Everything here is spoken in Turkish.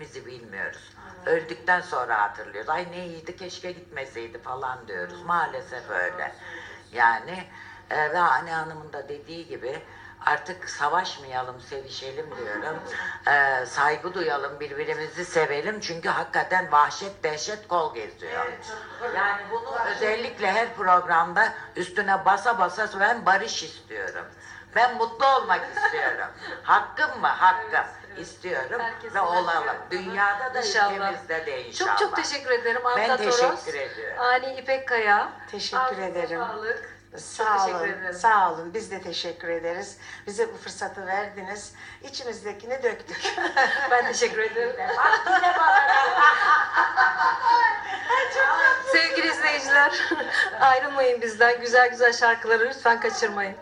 Bizi bilmiyoruz. Öldükten sonra hatırlıyoruz. Ay ne iyiydi keşke gitmeseydi falan diyoruz. Maalesef öyle. Yani e, ve Hane Hanım'ın da dediği gibi artık savaşmayalım, sevişelim diyorum. E, saygı duyalım, birbirimizi sevelim. Çünkü hakikaten vahşet, dehşet kol geziyor. Yani bunu özellikle her programda üstüne basa basa ben barış istiyorum. Ben mutlu olmak istiyorum. Hakkım mı? Hakkım. istiyorum Herkese ve olalım. Dünyada da İnşallah. ülkemizde de inşallah. Çok çok teşekkür ederim. Ben Anna teşekkür Toros, ediyorum. Ani İpek Kaya. Teşekkür Ağzınıza ederim. Sağlık. Sağ teşekkür olun, sağ olun. Biz de teşekkür ederiz. Bize bu fırsatı verdiniz. İçimizdekini döktük. Ben teşekkür ederim. Bak yine bana. Sevgili izleyiciler, ayrılmayın bizden. Güzel güzel şarkıları lütfen kaçırmayın.